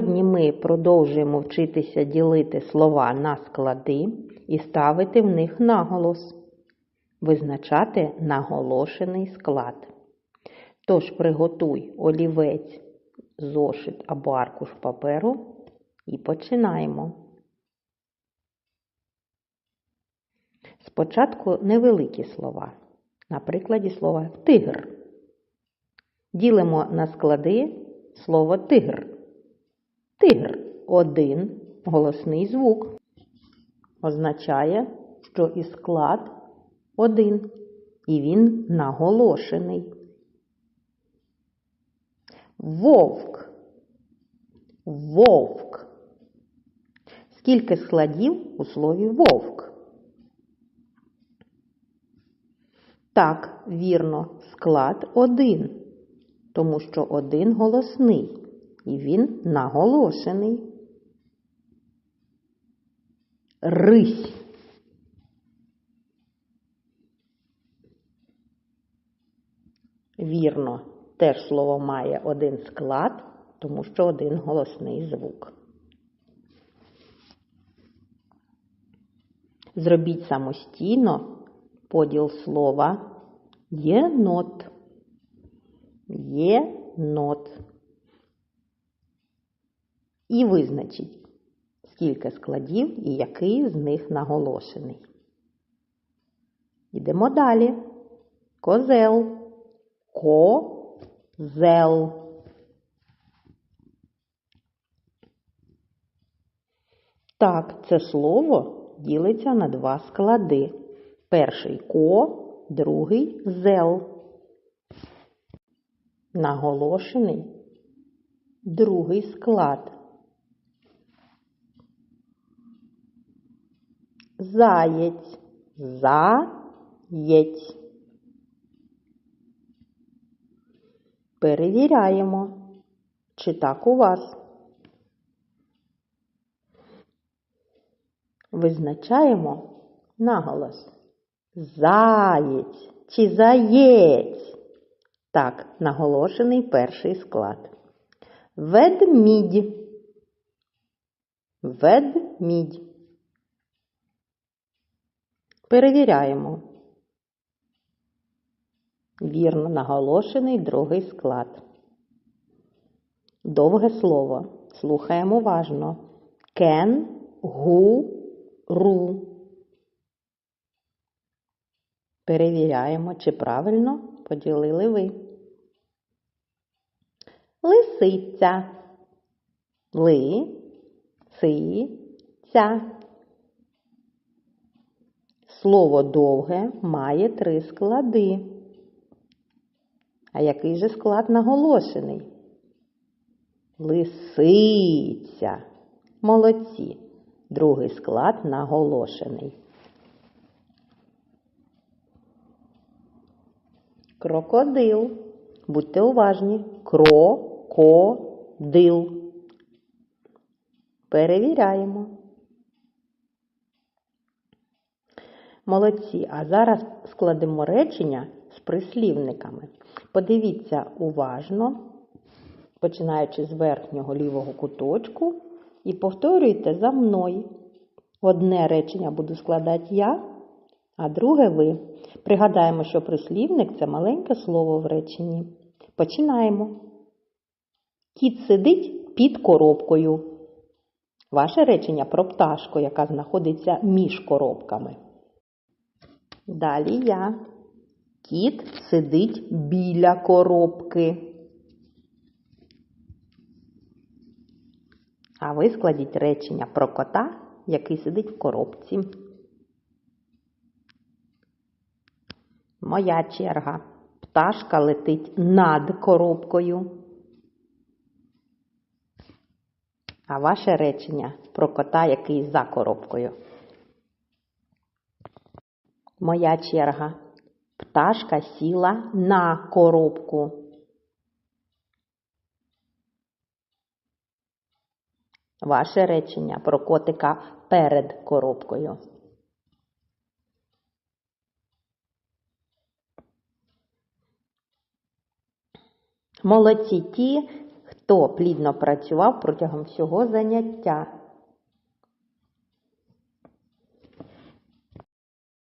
Сьогодні ми продовжуємо вчитися ділити слова на склади і ставити в них наголос, визначати наголошений склад. Тож приготуй олівець, зошит або аркуш паперу і починаємо. Спочатку невеликі слова. На прикладі слова тигр. Ділимо на склади слово тигр. Тигр один голосний звук. Означає, що і склад один, і він наголошений. Вовк. Вовк. Скільки складів у слові вовк? Так, вірно, склад один, тому що один голосний, і він наголошений. Рись. Вірно, теж слово має один склад, тому що один голосний звук. Зробіть самостійно поділ слова єнот. Єнот. І визначіть, скільки складів і який з них наголошений. Йдемо далі. Козел. Козел. Так, це слово ділиться на два склади. Перший ко, другий зел. Наголошений другий склад. Заєць, заєць. Перевіряємо, чи так у вас. Визначаємо наголос. Заєць чи заєць. Так, наголошений перший склад. Ведмідь. Ведмідь. Перевіряємо. Вірно наголошений другий склад. Довге слово. Слухаємо уважно. Кен, гу, ру. Перевіряємо, чи правильно поділили ви. Лисиця. Ли, си, ця. Слово довге має три склади. А який же склад наголошений? Лисиця. Молодці. Другий склад наголошений. Крокодил. Будьте уважні. Крокодил. Перевіряємо. Молодці. А зараз складемо речення з прислівниками. Подивіться уважно, починаючи з верхнього лівого куточку, і повторюйте за мною. Одне речення буду складати я, а друге ви. Пригадаємо, що прислівник це маленьке слово в реченні. Починаємо. Кіт сидить під коробкою. Ваше речення про пташку, яка знаходиться між коробками. Далі я. Кіт сидить біля коробки. А ви складіть речення про кота, який сидить в коробці. Моя черга. Пташка летить над коробкою. А ваше речення про кота, який за коробкою. Моя черга. Пташка сіла на коробку. Ваше речення про котика перед коробкою. Молодці ті, Хто плідно працював протягом всього заняття?